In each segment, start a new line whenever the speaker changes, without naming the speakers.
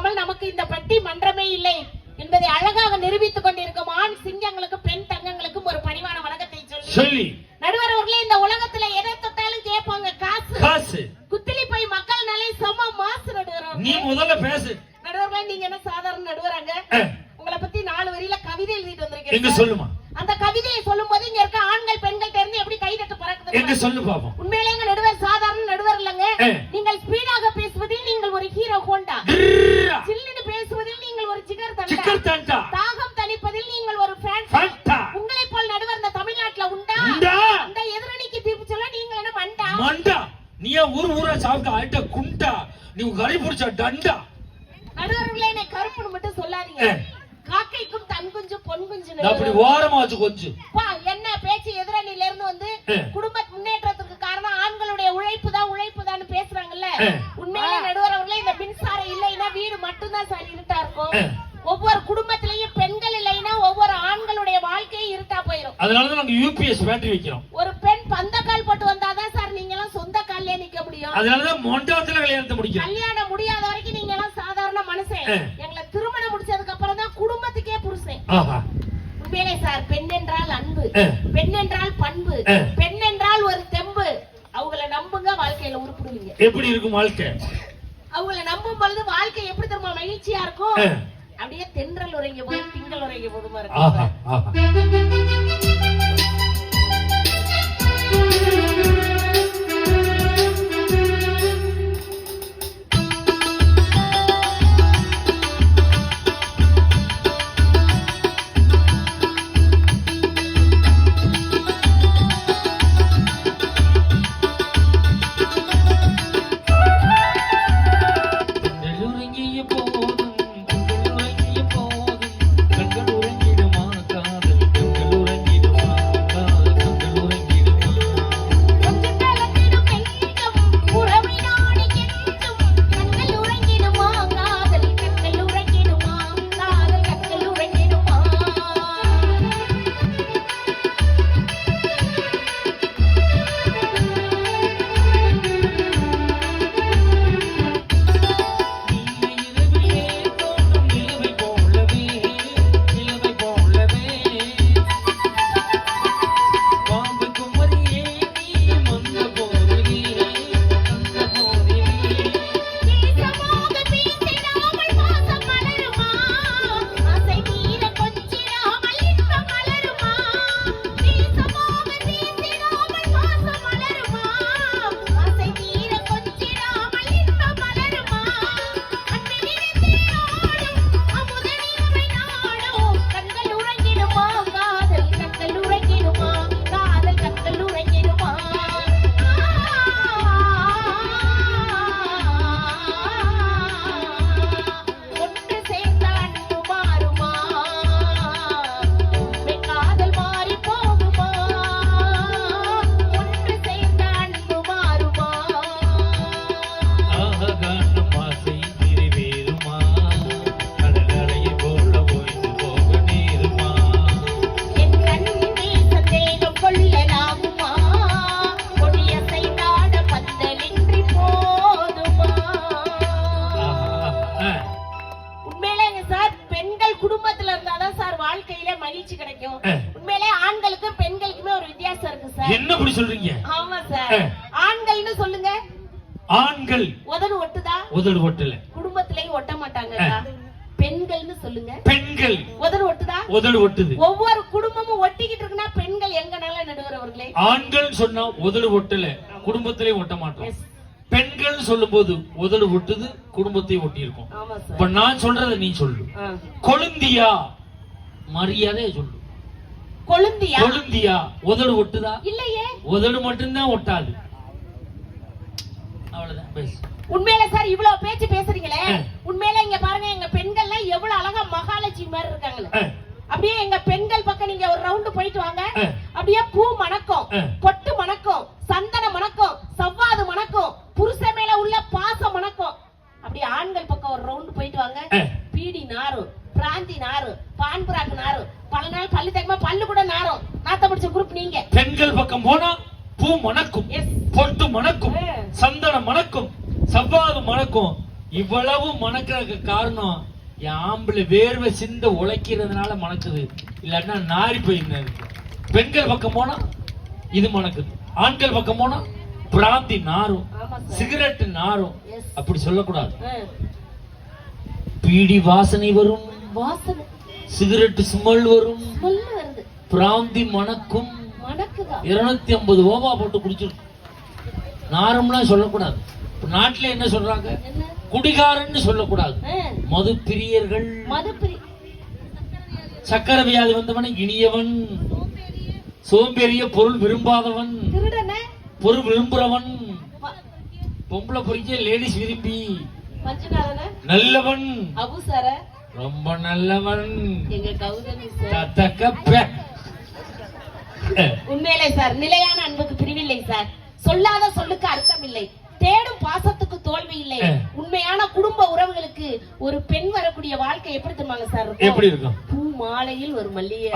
இல்லாமல் நமக்கு இந்த பட்டி மன்றமே இல்லை என்பதை அழகாக நிரூபித்துக் கொண்டிருக்கும் ஆண் சிங்கங்களுக்கு பெண் தங்கங்களுக்கும் ஒரு பணிவான வணக்கத்தை சொல்லி நடுவர் அவர்களே இந்த உலகத்துல எதை தொட்டாலும் கேட்பாங்க காசு.
காசு.
குத்திலி போய் மக்கள் நிலை சம மாசு நடுவர்
நீ முதல்ல பேசு.
நடுவர்களே நீங்க என்ன சாதாரண நடுவராங்க? உங்களை பத்தி நாலு வரியில கவிதை எழுதிட்டு
எங்க
வந்திருக்கேன்
சொல்லுமா?
அந்த கவிதையை சொல்லும் போது இங்க இருக்க ஆண்கள் பெண்கள் தெரிந்து எப்படி கைதட்டு
எங்க
பறக்குது
சொல்லு பாப்போம்
உண்மையிலே எங்க நடுவர் சாதாரண நடுவர் இல்லங்க
ஏ.
நீங்கள் ஸ்பீடாக பேசுவதில் நீங்கள் ஒரு ஹீரோ ஹோண்டா
டிர்ரா,
சில்லுன்னு பேசுவதில் நீங்கள் ஒரு ஜிகர்
சிக்கர்
தண்டா
தாண்டா
தாகம் தணிப்பதில் நீங்கள் ஒரு ஃபேன்
ஃபேண்டா
உங்களை போல் நடுவர் இந்த தமிழ்நாட்டுல உண்டா
உண்டா
அந்த எதிரணிக்கு தீர்ப்பு சொல்ல நீங்கள் என்ன மண்டா
மண்டா நீ ஏன் ஊர் ஊரா சாப்பிட்ட ஆயிட்ட குண்டா நீ கறி புடிச்ச டண்டா
நடுவர்களே என்னை கருப்புன்னு மட்டும் சொல்லாதீங்க
ஏ.
காக்கைக்கும் தன் குஞ்சு பொன் குஞ்சு
நான் அப்படி ஓரமா வச்சு கொஞ்சம்
பா, என்ன பேச்சு எதிரணியில இருந்து வந்து. குடும்ப முன்னேற்றத்துக்கு காரணம் ஆண்களுடைய உழைப்பு தான் உழைப்பு தான் பேசுறாங்கல்ல. உண்மையிலே நடுவர் அவர்களே இந்த மின்சாரம் இல்லைன்னா வீடு மட்டும்தான் சார் இருட்டா இருக்கும். ஒவ்வொரு குடும்பத்திலையும் பெண்கள் இல்லைன்னா ஒவ்வொரு ஆண்களுடைய வாழ்க்கையும் இருட்டா போயிடும்
அதனாலதான் நாங்க யூபிஎஸ் பேட்டரி வைக்கிறோம்.
ஒரு பெண் பந்த கால் போட்டு வந்தாதான் சார் நீங்க எல்லாம் சொந்த கால்லயே நிக்க முடியும்.
அதனாலதான் மொண்டாத்துல கல்யாணத்தை முடிக்கிறோம்.
கல்யாணம் முடியாத வரைக்கும் நீங்க எல்லாம் சாதாரண மனுஷன்
ஏ.
எங்களை திருமணம் முடிச்சதுக்கு அப்புறம் தான் குடும்பத்துக்கே புருஷன்
ஆஹா.
உண்மையிலே சார் பெண் என்றால் அன்பு. பெண் என்றால் பண்பு. பெண் என்றால் ஒரு தெம்பு. அவங்கள நம்புங்க வாழ்க்கையில உருப்பிடுவீங்க.
எப்படி இருக்கும் வாழ்க்கை?
அவங்கள நம்பும் பொழுது வாழ்க்கை எப்படி தெரியுமா மகிழ்ச்சியா இருக்கும். அப்படியே தென்றல் உறங்கி போது திங்கள் உறங்கி போதுமா இருக்கும்
ஆண்கள்
உதடு ஒட்டுதா?
உதடு ஒட்டல.
குடும்பத்திலயும் ஒட்ட மாட்டாங்க. பெண்கள்னு சொல்லுங்க.
பெண்கள்
உதடு ஒட்டுதா?
உதடு ஒட்டுது.
ஒவ்வொரு குடும்பமும் ஒட்டிக்கிட்டு இருக்குன்னா பெண்கள் எங்கனால நடுவர் அவர்களே
ஆண்கள் சொன்னா உதடு ஒட்டல. குடும்பத்திலே ஒட்ட மாட்டோம். பெண்கள் சொல்லும் போது உதடு ஒட்டுது குடும்பத்தையும் ஒட்டி இருக்கும் இப்ப நான் சொல்றத நீ சொல்லு. கொழுந்தியா? மரியாதையா சொல்லு.
கொழுந்தியா?
கொழுந்தியா உதடு ஒட்டுதா?
இல்லையே.
உதடு மட்டும்தான் ஒட்டாது.
உண்மையில சார் இவ்வளவு பேச்சு பேசுறீங்களே. உண்மையில இங்க பாருங்க எங்க பெண்கள்லாம் எவ்வளவு அழகா மகாலட்சுமி மாதிரி இருக்காங்களே. அப்படியே எங்க பெண்கள் பக்கம் நீங்க ஒரு ரவுண்டு போயிட்டு வாங்க. அப்படியே பூ மணக்கும். பொட்டு மணக்கும் சந்தன மணக்கும் சவ்வாது மணக்கும் புருஷன் மேல உள்ள பாசம் மணக்கும். அப்படியே ஆண்கள் பக்கம் ஒரு ரவுண்டு போயிட்டு வாங்க. பீடி நாரும் பிராந்தி நாரும் பான்புராக்கு நாரும் பல நாள் பல்லு தேக்கமா பல்லு கூட நாரும் நாத்த பிடிச்ச குரூப் நீங்க.
பெண்கள் பக்கம் போனா பூ மணக்கும் பொட்டு மணக்கும். சந்தனம் மணக்கும் சவ்வாது மணக்கும். இவ்வளவு மணக்கிறதுக்கு காரணம் என் ஆம்பளை வேர்வை சிந்த உழைக்கிறதுனால மணக்குது. இல்லாட்டினா நாரி போயிருந்தேன். பெண்கள் பக்கம் போனா இது மணக்குது. ஆண்கள் பக்கம் போனா பிராந்தி நாரும் சிகரெட் நாரும். அப்படி சொல்லக்கூடாது. பீடி வாசனை வரும் சிகரெட் ஸ்மெல் வரும் பிராந்தி மணக்கும் இருநூத்தி ஐம்பது ஓவா போட்டு குடிச்சிருக்கும். நாரும்லாம் சொல்லக்கூடாது. நாட்டுல என்ன சொல்றாங்க? குடிகாரன்னு சொல்லக்கூடாது. மது பிரியர்கள் சக்கர வியாதி வந்தவன் இனியவன். சோம்பேறிய பொருள் விரும்பாதவன். பொருள் விரும்புறவன். பொம்பளை பொறிக்க லேடிஸ் விரும்பி. நல்லவன். ரொம்ப நல்லவன்.
எங்க கௌதமி சார்.
தத்தக்க
உண்மையிலே சார். நிலையான அன்புக்கு பிரிவில்லை சார். சொல்லாத சொல்லுக்கு அர்த்தம் இல்லை தேடும் பாசத்துக்கு தோல்வி இல்லை. உண்மையான குடும்ப உறவுகளுக்கு ஒரு பெண் வரக்கூடிய வாழ்க்கை எப்படி தெரியுமாங்க சார்?
எப்படி இருக்கும்?
பூ மாலையில் ஒரு மல்லிகை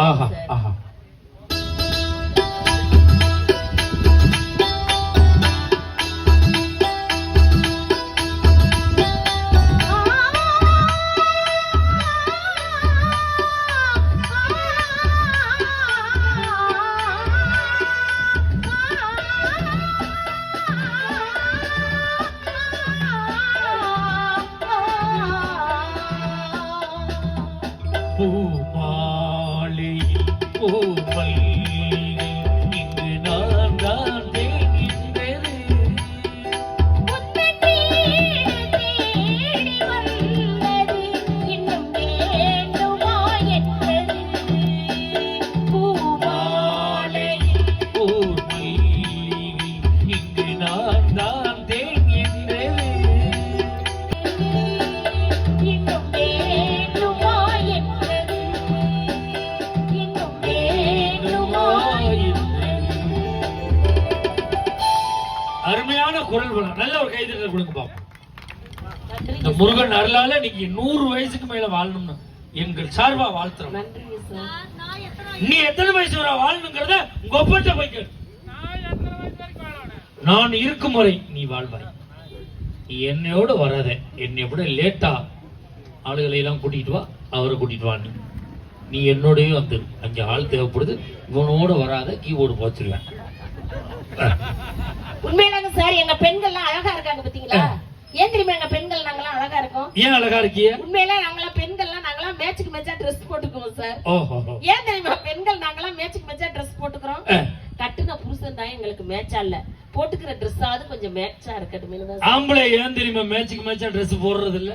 குரல் வளம் நல்ல ஒரு கைதட்டல் கொடுங்க பாப்போம். இந்த முருகன் அருளால நீங்க நூறு வயசுக்கு மேல வாழணும்னு எங்கள் சார்பா வாழ்த்துறோம்.
நன்றி சார்
நீ எத்தனை வயசு வரை வாழணுங்கிறத உங்க ஒப்பற்ற போய்க்க நான் இருக்கும் வரை நீ வாழ்வாய். நீ என்னையோட வராத. என்னை விட லேட்டா ஆளுகளை எல்லாம் கூட்டிட்டு வா அவரை கூட்டிட்டு வா நீ நீ என்னோடய வந்து அஞ்சு ஆள் தேவைப்படுது. இவனோட வராத கீபோர்டு போச்சிருவேன்.
உண்மையிலாங்க சார் எங்க பெண்கள்லாம் அழகா இருக்காங்க பாத்தீங்களா? ஏன் தெரியுமா எங்க பெண்கள் நாங்கெல்லாம் அழகா இருக்கோம்?
ஏன் அழகா இருக்கிய
உண்மையில நாங்களாம் பெண்கள்லாம் நாங்களாம் மேட்சுக்கு மேட்சா ட்ரெஸ் போட்டுக்குவோம் சார் ஏன் தெரியுமா பெண்கள் நாங்களாம் மேட்சுக்கு மேட்சா ட்ரெஸ் போட்டுக்கிறோம்? கட்டுன புருஷன் தான் எங்களுக்கு மேட்சா இல்ல. போட்டுக்கிற ட்ரெஸ்ஸாவது கொஞ்சம் மேட்சா இருக்கட்டும்
ஆம்பளை ஏன் தெரியுமா மேட்சுக்கு மேட்சா ட்ரெஸ் போடுறது இல்ல?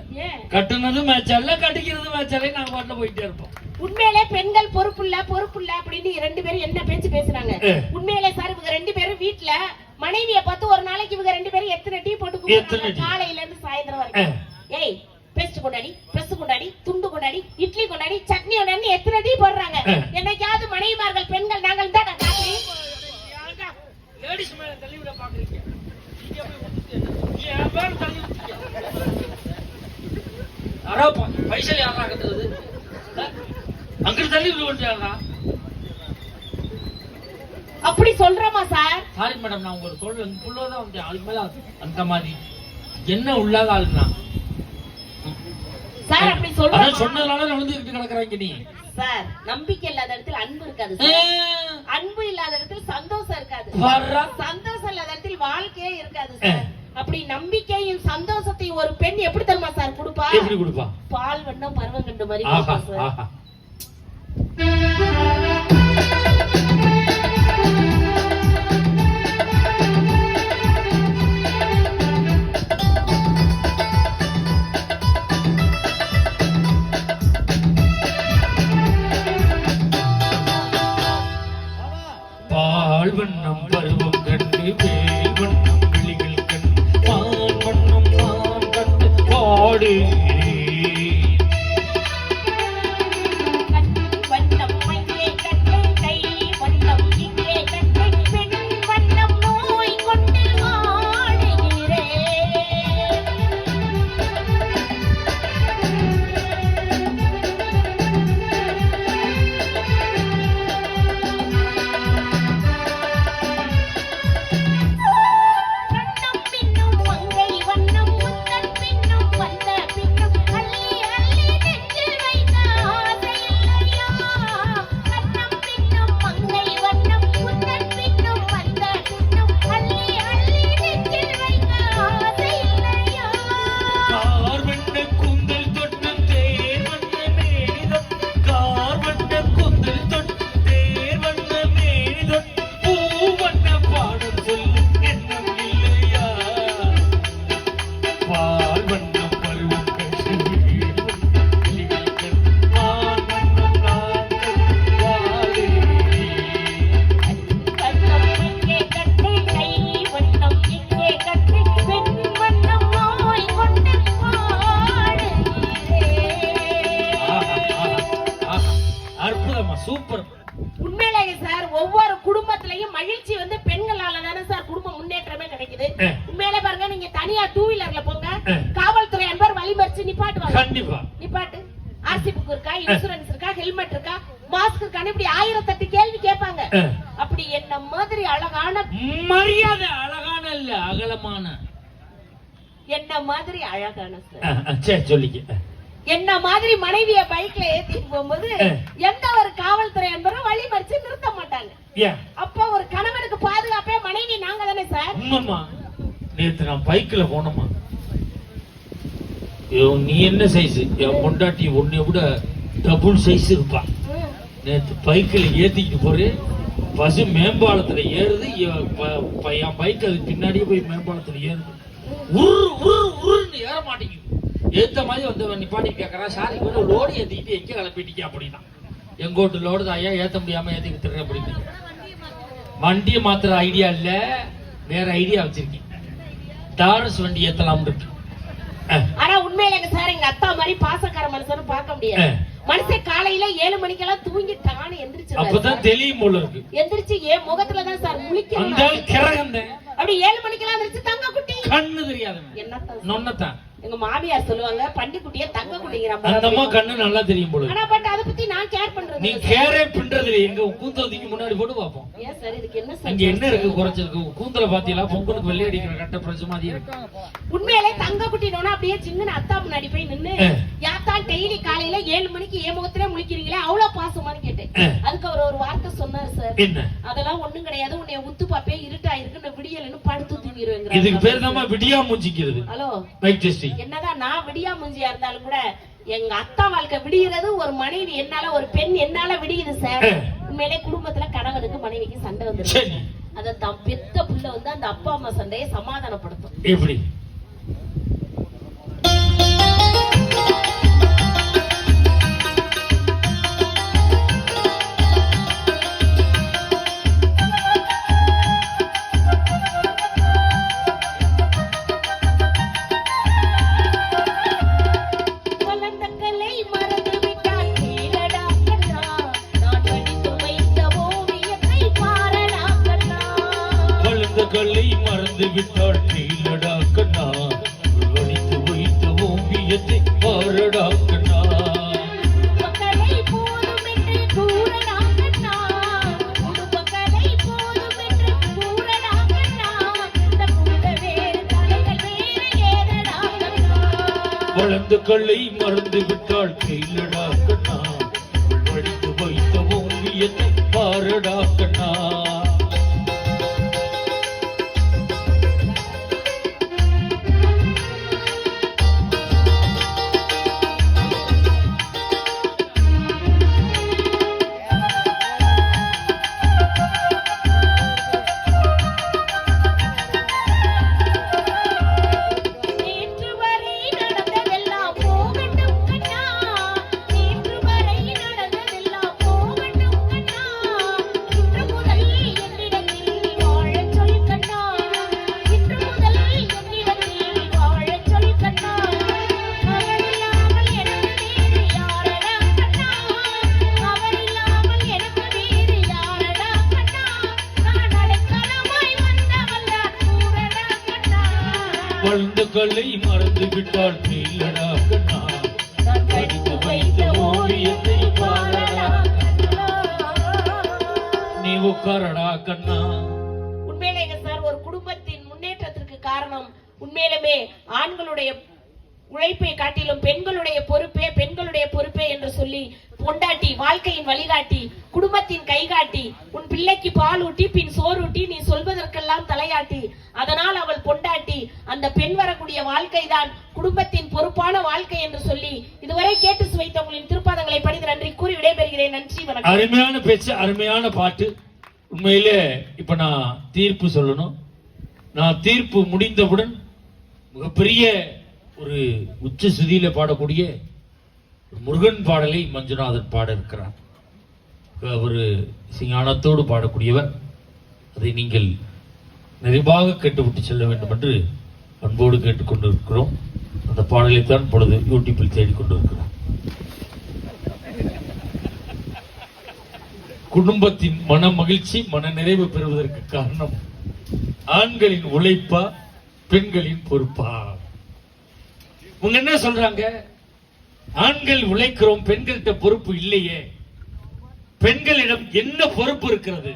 கட்டுனதும் மேட்ச் அல்ல கட்டிக்கிறது மேட்ச் அல்ல நாங்க பாட்டுல போயிட்டே இருப்போம்.
உண்மையிலே பெண்கள் பொறுப்புள்ள பொறுப்புள்ள அப்படின்னு ரெண்டு பேரும் என்ன பேச்சு பேசுறாங்க. உண்மையிலே சார் இவங்க ரெண்டு பேரும் வீட்ல மனைவிய பார்த்து ஒரு நாளைக்கு இவங்க ரெண்டு பேரும் எத்தனை டீ போட்டு? காலையில இருந்து சாயந்தரம் வரைக்கும். ஏய் பேஸ்ட் கொண்டாடி பிரஸ் கொண்டாடி துண்டு கொண்டாடி இட்லி கொண்டாடி சட்னி கொண்டாடி எத்தனை டீ போடுறாங்க. என்னைக்காவது மனைவிமார்கள் பெண்கள் நாங்கள் தான்
லேடிஸ் மேல தள்ளி விட பாக்குறீங்க? யாரோ பைசல் யாரா கட்டுறது? அங்கிட்டு தள்ளி விட்டுட்டாரா
அப்படி சொல்றோமா சார்?
சாரி மேடம் நான் உங்களுக்கு சொல்ல உள்ளதான் அதுக்கு மேல அந்த மாதிரி என்ன உள்ளாத ஆளுனா?
சார் அப்படி
அதான்
சொல்றோம்
சொன்னதுனால நடந்துகிட்டு கிடக்குறாங்க நீ.
சார் நம்பிக்கை இல்லாத இடத்துல அன்பு இருக்காது. அன்பு இல்லாத இடத்துல சந்தோஷம் இருக்காது. சந்தோஷம் இல்லாத இடத்தில் வாழ்க்கையே இருக்காது சார். அப்படி நம்பிக்கையும் சந்தோஷத்தையும் ஒரு பெண் எப்படி தெரியுமா சார் கொடுப்பா?
எப்படி கொடுப்பா?
பால் வண்ணம் பருவம் கண்டு மாதிரி கொடுப்பா சார். ಮಾಡಿ இருக்கா ஹெல்மெட் இருக்கா மாஸ்க் இருக்கான்னு இப்படி ஆயிரத்தெட்டு கேள்வி கேட்பாங்க. அப்படி என்ன மாதிரி அழகான
மரியாதை அழகான இல்ல அகலமான.
என்ன மாதிரி அழகான சார்
சொல்லிக்க.
என்ன மாதிரி மனைவிய பைக்ல ஏத்திட்டு போகும்போது. எந்த ஒரு காவல்துறை அன்பரும் வழி மறிச்சு நிறுத்த மாட்டாங்க. அப்போ ஒரு கணவனுக்கு பாதுகாப்பே மனைவி நாங்க தானே சார்
நேத்து நான் பைக்ல போனோமா நீ என்ன சைஸ் என் பொண்டாட்டி உன்னை விட டபுள் சைஸ் இருப்பா.
ம்.
நேத்து பைக்கில் ஏத்திக்கிட்டு போறேன் பஸ் மேம்பாலத்துல ஏறுது என் பைக் அது பின்னாடியே போய் மேம்பாலத்துல ஏறுது. உரு உரு உருன்னு ஏற மாட்டேங்குது. ஏத்த மாதிரி வந்து நிப்பாட்டி கேட்கறான் சாரி கூட லோடு ஏத்திக்கிட்டு எங்க கிளப்பிட்டீங்க அப்படின்னா. எங்கோட்டு லோடு தான் ஐயா ஏத்த முடியாம ஏத்திக்கிட்டு திருற அப்படின்னு. வண்டியை மாத்துற ஐடியா இல்ல வேற ஐடியா வச்சிருக்கேன். டாரஸ் வண்டி ஏத்தலாம் இருக்கு.
ஆனா உண்மையில எங்க சார் எங்க அத்தா மாதிரி பாசக்கார மனுஷனும் பார்க்க முடியாது. மனுஷன் காலையில ஏழு மணிக்கெல்லாம் தூங்கிட்டான்னு எந்திரிச்சு
அப்பதான் தெரியும் போல இருக்கு.
எந்திரிச்சு ஏன் முகத்துல தான் சார்
அந்த கிரகந்த
அப்படி ஏழு மணிக்கெல்லாம் எந்திரிச்சு தங்க குட்டி.
கண்ணு தெரியாதவன்.
என்னத்தான்
நொன்னத்தான்
எங்க மாமியார் சொல்லுவாங்க பண்டி குட்டிய தங்க குட்டிங்கிற
அந்த அம்மா கண்ணு நல்லா தெரியும் போல.
ஆனா பட் அத பத்தி நான் கேர் பண்றது
நீ
இல்ல.
கேரே பின்றதுல எங்க கூந்தலுக்கு முன்னாடி போட்டு பார்ப்போம்.
ஏன் சார் இதுக்கு என்ன சார்
அங்க என்ன இருக்கு குறைச்சிருக்கு? கூந்தல பாத்தீங்களா பொங்கலுக்கு வெள்ளை அடிக்கிற கட்ட பிரச்சனை மாதிரி இருக்கு.
உண்மையிலே தங்க குட்டினோனா அப்படியே சின்ன அத்தா முன்னாடி போய் நின்னு. யாத்தான் டெய்லி காலையில ஏழு மணிக்கு ஏன் முகத்திலே முழிக்கிறீங்களே அவ்வளவு பாசமான்னு கேட்டேன். அதுக்கு அவர் ஒரு வார்த்தை சொன்னார் சார்
என்ன?
அதெல்லாம் ஒண்ணும் கிடையாது. உன்னை உத்து பாப்பே இருட்டா இருக்கு நான் விடியலன்னு படுத்து
இதுக்கு பேர் தான் விடியா மூஞ்சிக்கிறது.
ஹலோ.
மைக் டெஸ்டிங்
என்னதான் நான் விடியா மூஞ்சியா இருந்தாலும் கூட எங்க அத்தா வாழ்க்கை விடிகிறது ஒரு மனைவி என்னால ஒரு பெண் என்னால விடியுது சார். உண்மையிலே குடும்பத்துல கணவனுக்கு மனைவிக்கு சண்டை வந்துருக்கு
சரி.
அத தான் பெத்த புள்ள வந்து அந்த அப்பா அம்மா சண்டையை சமாதானப்படுத்தும்.
எப்படி?
புனித வேறு தலைகள் வேறு ஏறடா கண்ணா
வளர்ந்த கல்லை மறந்து விட்டாள் நீலடா கண்ணா வடித்து வைத்த ஓவியத்தை பாரடா
பொண்டாட்டி வாழ்க்கையின் வழிகாட்டி குடும்பத்தின் கைகாட்டி உன் பிள்ளைக்கு பால் ஊட்டி பின் சோறுட்டி நீ சொல்வதற்கெல்லாம் தலையாட்டி. அதனால் அவள் பொண்டாட்டி அந்த பெண் வரக்கூடிய வாழ்க்கைதான் குடும்பத்தின் பொறுப்பான வாழ்க்கை என்று சொல்லி இதுவரை கேட்டு சுவைத்த உங்களின் திருப்பாதங்களை படித்து நன்றி கூறி விடைபெறுகிறேன். நன்றி வணக்கம்.
அருமையான பேச்சு அருமையான பாட்டு. உண்மையிலே இப்ப நான் தீர்ப்பு சொல்லணும். நான் தீர்ப்பு முடிந்தவுடன் மிகப்பெரிய ஒரு உச்ச சுதியில பாடக்கூடிய முருகன் பாடலை மஞ்சுநாதன் பாட இருக்கிறார் ஒரு சிங்கானத்தோடு பாடக்கூடியவர். அதை நீங்கள் நிறைவாக கேட்டுவிட்டு செல்ல வேண்டும் என்று அன்போடு கேட்டுக்கொண்டிருக்கிறோம். அந்த பாடலைத்தான் பொழுது யூடியூப்பில் தேடிக்கொண்டிருக்கிறோம் குடும்பத்தின் மன மகிழ்ச்சி மன நிறைவு பெறுவதற்கு காரணம் ஆண்களின் உழைப்பா பெண்களின் பொறுப்பா? உங்க என்ன சொல்றாங்க? ஆண்கள் உழைக்கிறோம் பெண்கள்கிட்ட பொறுப்பு இல்லையே. பெண்களிடம் என்ன பொறுப்பு இருக்கிறது?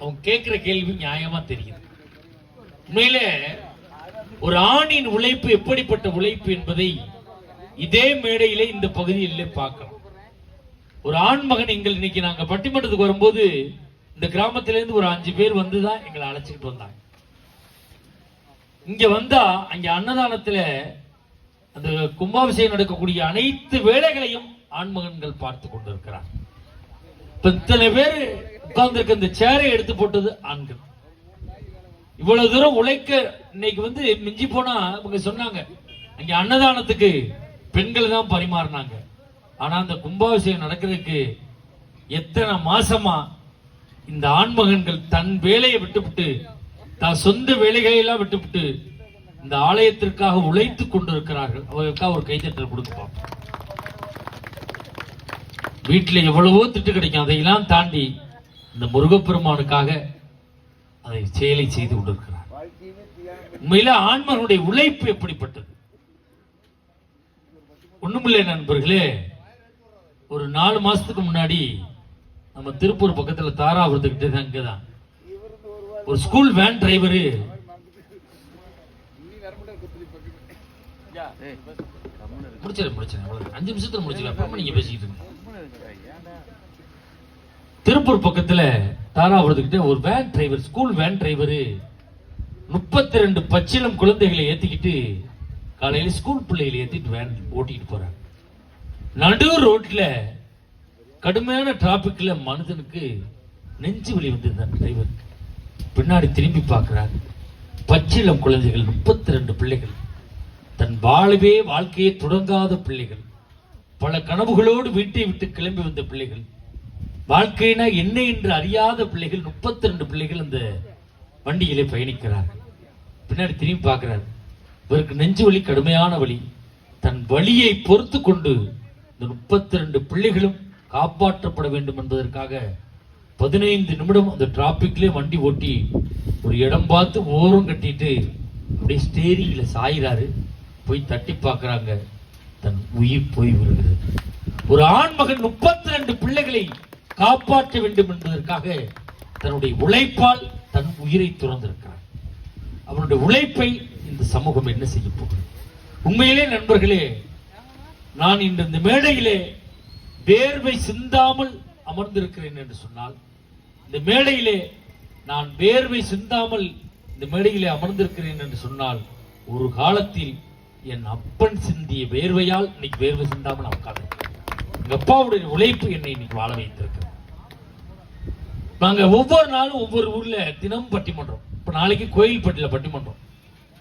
அவங்க கேட்கிற கேள்வி நியாயமா தெரியுது. உண்மையில ஒரு ஆணின் உழைப்பு எப்படிப்பட்ட உழைப்பு என்பதை இதே மேடையிலே இந்த பகுதியிலே பார்க்கலாம். ஒரு ஆண் மகன் எங்கள் இன்னைக்கு நாங்க பட்டிமன்றத்துக்கு வரும்போது இந்த கிராமத்திலிருந்து ஒரு அஞ்சு பேர் வந்து தான் எங்களை அழைச்சிட்டு வந்தாங்க. இங்க வந்தா அங்க அன்னதானத்துல அந்த கும்பாபிஷேகம் நடக்கக்கூடிய அனைத்து வேலைகளையும் ஆண்மகன்கள் பார்த்து கொண்டிருக்கிறார். இத்தனை பேர் உட்கார்ந்துருக்க இந்த சேரை எடுத்து போட்டது ஆண்கள். இவ்வளவு தூரம் உழைக்க இன்னைக்கு வந்து மிஞ்சி போனா இவங்க சொன்னாங்க அங்க அன்னதானத்துக்கு பெண்கள் தான் பரிமாறினாங்க. ஆனா அந்த கும்பாபிஷேகம் நடக்கிறதுக்கு எத்தனை மாசமா இந்த ஆண்மகன்கள் தன் வேலையை விட்டுவிட்டு தான் சொந்த வேலைகளை எல்லாம் விட்டுவிட்டு இந்த ஆலயத்திற்காக உழைத்து கொண்டிருக்கிறார்கள். அவர்களுக்காக ஒரு கைத்தட்டல் கொடுக்கப்போம் வீட்டில் எவ்வளவோ திட்டு கிடைக்கும். அதையெல்லாம் தாண்டி இந்த முருகப்பெருமானுக்காக அதை செயலை செய்து கொண்டிருக்கிறார். உண்மையில ஆண்மனுடைய உழைப்பு எப்படிப்பட்டது? ஒண்ணுமில்லை நண்பர்களே ஒரு நாலு மாசத்துக்கு முன்னாடி நம்ம திருப்பூர் பக்கத்துல தாராபுரத்துக்கிட்டே தான் இங்கதான் ஒரு ஸ்கூல் வேன் டிரைவரு முடிச்சிட முடிச்சிட. அஞ்சு நிமிஷத்துல முடிச்சிடலாம் அப்புறமா நீங்க பேசிக்கிட்டு இருங்க. திருப்பூர் பக்கத்துல தாராபுரத்துக்கிட்ட ஒரு van driver school van driver முப்பத்தி ரெண்டு பச்சிலம் குழந்தைகளை ஏத்திக்கிட்டு காலையில ஸ்கூல் பிள்ளைகளை ஏத்திட்டு வேன் ஓட்டிட்டு போறாங்க நடு ரோட்ல கடுமையான டிராபிக்ல மனிதனுக்கு நெஞ்சு வலி வந்தது அந்த டிரைவருக்கு பின்னாடி திரும்பி பார்க்கிறார். பச்சிலம் குழந்தைகள் முப்பத்தி ரெண்டு பிள்ளைகள். தன் வாழவே வாழ்க்கையை தொடங்காத பிள்ளைகள். பல கனவுகளோடு வீட்டை விட்டு கிளம்பி வந்த பிள்ளைகள். வாழ்க்கையினா என்ன என்று அறியாத பிள்ளைகள் முப்பத்தி ரெண்டு பிள்ளைகள் அந்த வண்டியிலே பயணிக்கிறார்கள். பின்னாடி திரும்பி பார்க்கிறார். இவருக்கு நெஞ்சு வலி கடுமையான வலி. தன் வழியை பொறுத்து கொண்டு இந்த முப்பத்தி ரெண்டு பிள்ளைகளும் காப்பாற்றப்பட வேண்டும் என்பதற்காக பதினைந்து நிமிடம் அந்த டிராபிக்லேயே வண்டி ஓட்டி ஒரு இடம் பார்த்து ஓரம் கட்டிட்டு அப்படியே ஸ்டேரிங்கில் சாயிறாரு. போய் தட்டி பார்க்குறாங்க. தன் உயிர் போய் வருகிறது ஒரு ஆண்மகன் முப்பத்தி ரெண்டு பிள்ளைகளை காப்பாற்ற வேண்டும் என்பதற்காக தன்னுடைய உழைப்பால் தன் உயிரை துறந்திருக்கிறார் அவனுடைய உழைப்பை இந்த சமூகம் என்ன செய்ய போகிறது உண்மையிலே நண்பர்களே நான் இன்று இந்த மேடையிலே வேர்வை சிந்தாமல் அமர்ந்திருக்கிறேன் என்று சொன்னால் இந்த மேடையிலே நான் வேர்வை சிந்தாமல் இந்த மேடையிலே அமர்ந்திருக்கிறேன் என்று சொன்னால் ஒரு காலத்தில் என் அப்பன் சிந்திய வேர்வையால் இன்னைக்கு வேர்வை சிந்தாமல் நான் உட்கார்ந்திருக்கிறேன் எங்க அப்பாவுடைய உழைப்பு என்னை இன்னைக்கு வாழ வைத்திருக்கு நாங்க ஒவ்வொரு நாளும் ஒவ்வொரு ஊர்ல தினம் பட்டிமன்றம். இப்ப நாளைக்கு கோயில்பட்டியில பட்டிமன்றம்.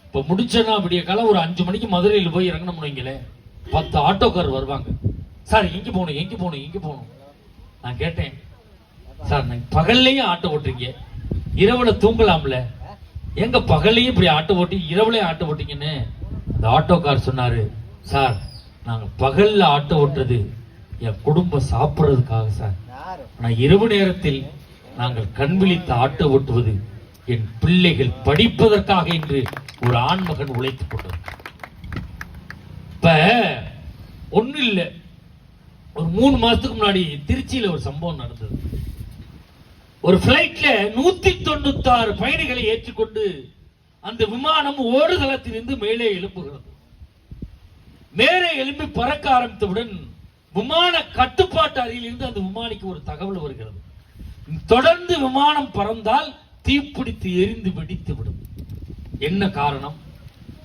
இப்ப முடிச்சோன்னா விடிய காலம் ஒரு அஞ்சு மணிக்கு மதுரையில் போய் இறங்கணும் முடியுங்களே பத்து ஆட்டோக்கார் வருவாங்க. சார் எங்க போகணும் எங்க போகணும் எங்க போகணும். நான் கேட்டேன் சார் நீங்க பகல்லையும் ஆட்டோ ஓட்டுறீங்க. இரவுல தூங்கலாம்ல. எங்க பகல்லையும் இப்படி ஆட்டோ ஓட்டி இரவுலையும் ஆட்டோ ஓட்டிங்கன்னு அந்த ஆட்டோக்கார் சொன்னாரு சார் நாங்க பகல்ல ஆட்டோ ஓட்டுறது என் குடும்பம் சாப்பிடுறதுக்காக சார். ஆனா இரவு நேரத்தில் நாங்கள் கண் விழித்து ஆட்டோ ஓட்டுவது என் பிள்ளைகள் படிப்பதற்காக என்று ஒரு ஆண்மகன் உழைத்துக் கொண்டிருக்கிறார் இப்ப ஒண்ணு இல்ல. ஒரு மூணு மாசத்துக்கு முன்னாடி திருச்சியில ஒரு சம்பவம் நடந்தது. ஒரு பிளைட்ல நூத்தி தொண்ணூத்தி ஆறு பயணிகளை ஏற்றிக்கொண்டு அந்த விமானம் ஓடுதளத்திலிருந்து மேலே எழும்புகிறது. மேலே எழும்பி பறக்க ஆரம்பித்தவுடன் விமான கட்டுப்பாட்டு அறையிலிருந்து அந்த விமானிக்கு ஒரு தகவல் வருகிறது. தொடர்ந்து விமானம் பறந்தால் தீப்பிடித்து எரிந்து வெடித்து விடும். என்ன காரணம்?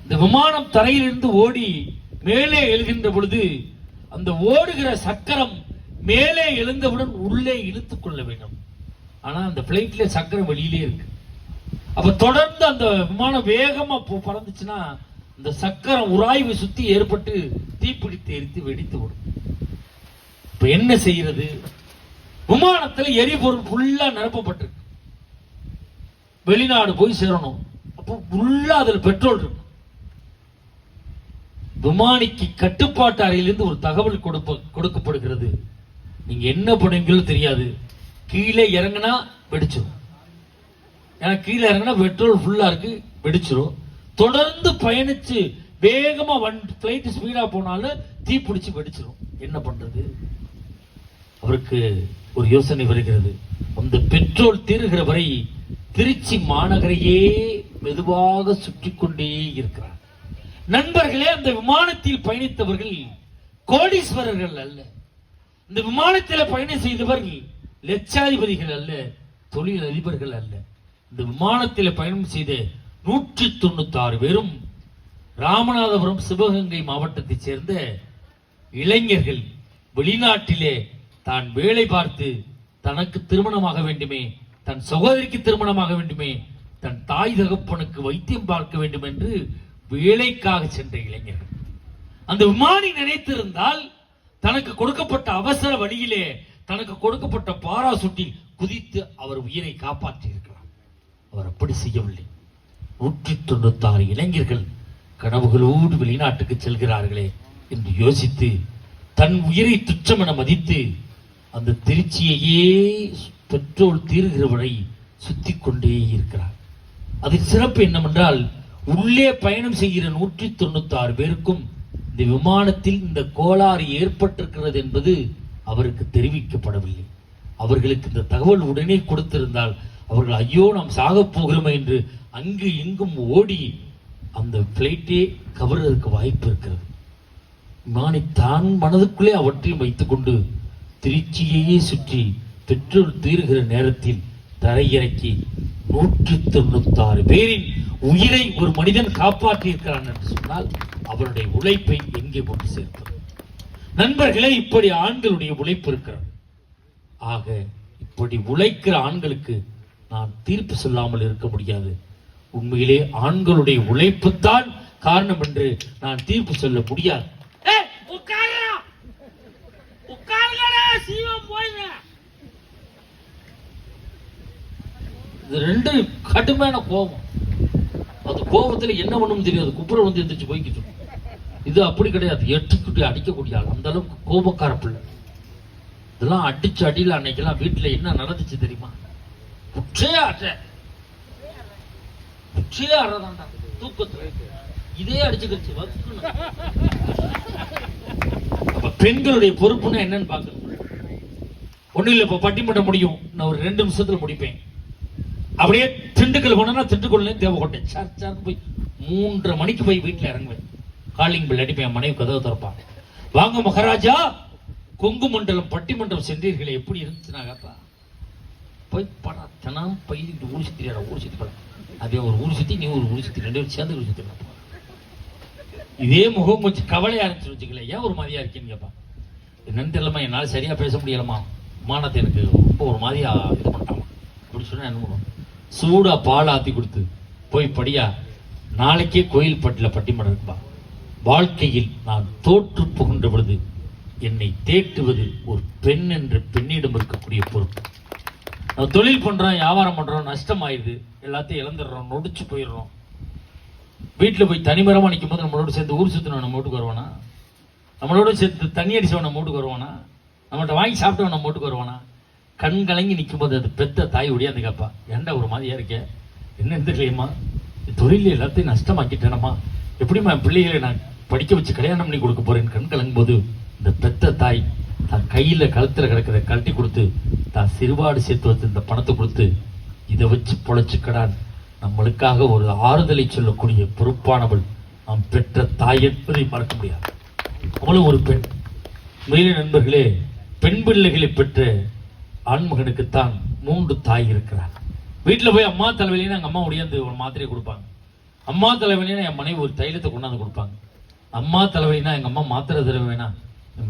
இந்த விமானம் தரையிலிருந்து ஓடி மேலே எழுகின்ற பொழுது அந்த ஓடுகிற சக்கரம் மேலே எழுந்தவுடன் உள்ளே இழுத்துக் கொள்ள வேண்டும். ஆனால் அந்த பிளைட்ல சக்கரம் வெளியிலே இருக்கு. அப்ப தொடர்ந்து அந்த விமானம் வேகமா பறந்துச்சுன்னா இந்த சக்கரம் உராய்வு சுத்தி ஏற்பட்டு தீப்பிடித்து எரித்து வெடித்து விடும் இப்ப என்ன செய்யறது? விமானத்துல எரிபொருள் ஃபுல்லா நிரப்பப்பட்டிருக்கு. வெளிநாடு போய் சேரணும். அப்போ ஃபுல்லா அதுல பெட்ரோல் இருக்கும் விமானிக்கு கட்டுப்பாட்டு அறையிலிருந்து ஒரு தகவல் கொடுப்ப கொடுக்கப்படுகிறது. நீங்க என்ன பண்ணுவீங்களோ தெரியாது. கீழே இறங்குனா வெடிச்சிடும் ஏன்னா கீழே இறங்கினா பெட்ரோல் ஃபுல்லாக இருக்கு வெடிச்சிரும். தொடர்ந்து பயணித்து வேகமாக வன் பிளைட் ஸ்பீடாக போனாலும் தீ பிடிச்சி வெடிச்சிரும். என்ன பண்ணுறது அவருக்கு ஒரு யோசனை வருகிறது. அந்த பெட்ரோல் தீருகிற வரை திருச்சி மாநகரையே மெதுவாக சுற்றி கொண்டே இருக்கிறார். நண்பர்களே அந்த விமானத்தில் பயணித்தவர்கள் கோடீஸ்வரர்கள் அல்ல. இந்த விமானத்தில் பயணம் செய்தவர்கள் லட்சாதிபதிகள் அல்ல தொழில் அதிபர்கள் அல்ல. இந்த விமானத்தில் பயணம் செய்த நூற்றி தொண்ணூத்தி ஆறு பேரும் ராமநாதபுரம் சிவகங்கை மாவட்டத்தைச் சேர்ந்த இளைஞர்கள் வெளிநாட்டிலே தான் வேலை பார்த்து தனக்கு திருமணமாக வேண்டுமே தன் சகோதரிக்கு திருமணமாக வேண்டுமே தன் தாய் தகப்பனுக்கு வைத்தியம் பார்க்க வேண்டும் என்று வேலைக்காக சென்ற இளைஞர்கள். அந்த விமானி நினைத்திருந்தால் தனக்கு கொடுக்கப்பட்ட அவசர வழியிலே தனக்கு கொடுக்கப்பட்ட பாராசூட்டில் குதித்து அவர் உயிரை காப்பாற்றி இருக்கிறார் அவர் அப்படி செய்யவில்லை. நூற்றி தொண்ணூத்தாறு இளைஞர்கள் கனவுகளோடு வெளிநாட்டுக்கு செல்கிறார்களே என்று யோசித்து தன் உயிரை துச்சமென மதித்து அந்த திருச்சியையே பெட்ரோல் தீருகிற வரை சுத்தி கொண்டே இருக்கிறார். அதில் சிறப்பு என்னவென்றால் உள்ளே பயணம் செய்கிற நூற்றி தொண்ணூத்தி ஆறு பேருக்கும் இந்த விமானத்தில் இந்த கோளாறு ஏற்பட்டிருக்கிறது என்பது அவருக்கு தெரிவிக்கப்படவில்லை. அவர்களுக்கு இந்த தகவல் உடனே கொடுத்திருந்தால் அவர்கள் ஐயோ நாம் சாகப் போகிறோமே என்று அங்கு இங்கும் ஓடி அந்த பிளைட்டே கவர்றதுக்கு வாய்ப்பு இருக்கிறது. விமானி தான் மனதுக்குள்ளே அவற்றையும் வைத்துக்கொண்டு திருச்சியையே சுற்றி பெட்ரோல் தீருகிற நேரத்தில் தரையிறக்கி நூற்றி தொண்ணூத்தாறு பேரின் உயிரை ஒரு மனிதன் காப்பாற்றி இருக்கிறான் என்று சொன்னால் அவருடைய உழைப்பை எங்கே கொண்டு சேர்ப்பது? நண்பர்களே இப்படி ஆண்களுடைய உழைப்பு இருக்கிறது. ஆக இப்படி உழைக்கிற ஆண்களுக்கு நான் தீர்ப்பு சொல்லாமல் இருக்க முடியாது. உண்மையிலே ஆண்களுடைய உழைப்புத்தான் காரணம் என்று நான் தீர்ப்பு சொல்ல முடியாது. இது ரெண்டு கடுமையான கோபம். அது கோபத்துல என்ன பண்ணும் தெரியாது. குப்புற வந்து எந்திரிச்சு போய்கிட்டு. இது அப்படி கிடையாது. எட்டுக்குட்டி அடிக்கக்கூடிய ஆள். அந்த அளவுக்கு கோபக்கார பிள்ளை. இதெல்லாம் அடிச்சு அடியில அன்னைக்கெல்லாம் வீட்டுல என்ன நடந்துச்சு தெரியுமா? உச்சே அட்ட உச்சே அறதாண்டா தூக்கத்துல. இதே அடிச்சுக்கிச்சு வச்சுக்கணும். அப்ப பெண்களுடைய பொறுப்புன்னா என்னன்னு பாக்கணும் ஒன்றும் இல்ல இப்ப பட்டிமன்றம் முடியும். நான் ஒரு ரெண்டு நிமிஷத்துல முடிப்பேன். அப்படியே திண்டுக்கல் போனா திண்டுக்கல்ல தேவைக்கோட்டை சார் சார் போய் மூன்றரை மணிக்கு போய் வீட்டுல இறங்குவேன். காலிங் பில் அடிப்பேன் என் மனைவி கதவை திறப்பாங்க வாங்க மகாராஜா கொங்கு மண்டலம் பட்டிமன்றம் சென்றீர்களே எப்படி இருந்துச்சு நான் கேட்பா போய் படா தினம் பயிரிட்டு ஊர் சுத்திரியாடா ஊர் சுத்தி படம் அதே ஒரு ஊர் சுத்தி நீ ஒரு ஊர் சுத்தி ரெண்டு பேரும் சேர்ந்து ஊர் சுத்தி இதே முகம் கொஞ்சம் கவலையா இருந்துச்சு வச்சுக்கல ஏன் ஒரு மாதிரியா இருக்கீன்னு கேட்பா என்னன்னு தெரியலமா என்னால சரியா பேச முடியலமா மானத்தை எனக்கு ரொம்ப ஒரு மாதிரியா இது பண்ணிட்டாமா அப்படி சொன்னா என்ன பண்ணுவோம் சூடா பால் ஆத்தி கொடுத்து போய் படியா நாளைக்கே கோயில் பட்டில பட்டிமடம் இருக்குப்பா. வாழ்க்கையில் நான் தோற்று புகின்ற பொழுது என்னை தேட்டுவது ஒரு பெண் என்ற பெண்ணிடம் இருக்கக்கூடிய பொறுப்பு. தொழில் பண்ணுறோம் வியாபாரம் பண்ணுறோம் நஷ்டம் ஆயிடுது எல்லாத்தையும் இழந்துடுறோம் நொடிச்சு போயிடுறோம். வீட்டில் போய் தனிமரமாக நிற்கும் போது நம்மளோட சேர்ந்து ஊர் சுத்தினவன் நம்ம வீட்டுக்கு வருவானா? நம்மளோட சேர்த்து தண்ணி அடிச்சவன் நம்ம வீட்டுக்கு வருவானா? நம்மகிட்ட வாங்கி சாப்பிட்டவன் நம்ம வீட்டுக்கு வருவானா? கண் கலங்கி நிற்கும் போது அது பெத்த தாய் ஒடியாந்து கேப்பா. ஏண்டா ஒரு மாதிரியா இருக்க? என்ன தெரியலையம்மா தொழில் எல்லாத்தையும் நஷ்டமாக்கிட்டேனம்மா. எப்படிம்மா என் பிள்ளைகளை நான் படிக்க வச்சு கல்யாணம் பண்ணி கொடுக்க போகிறேன் கண் கலங்கும் போது இந்த பெத்த தாய் தான் கையில் கழுத்தில் கிடக்கிறத கழட்டி கொடுத்து தான் சிறுபாடு சேர்த்து வச்சு இந்த பணத்தை கொடுத்து இதை வச்சு பொழைச்சிக்கடான். நம்மளுக்காக ஒரு ஆறுதலை சொல்லக்கூடிய பொறுப்பானவள் நாம் பெற்ற தாய் என்பதை மறக்க முடியாது. அவளும் ஒரு பெண். மேல நண்பர்களே பெண் பிள்ளைகளை பெற்ற ஆண்மகனுக்குத்தான் மூன்று தாய் இருக்கிறார். வீட்டில் போய் அம்மா தலைவலின்னு எங்கள் அம்மா ஒடியாந்து ஒரு மாத்திரையை கொடுப்பாங்க. அம்மா தலைவலின்னா என் மனைவி ஒரு தைலத்தை கொண்டாந்து கொடுப்பாங்க. அம்மா தலைவலின்னா எங்க அம்மா மாத்திரை தர வேணாம்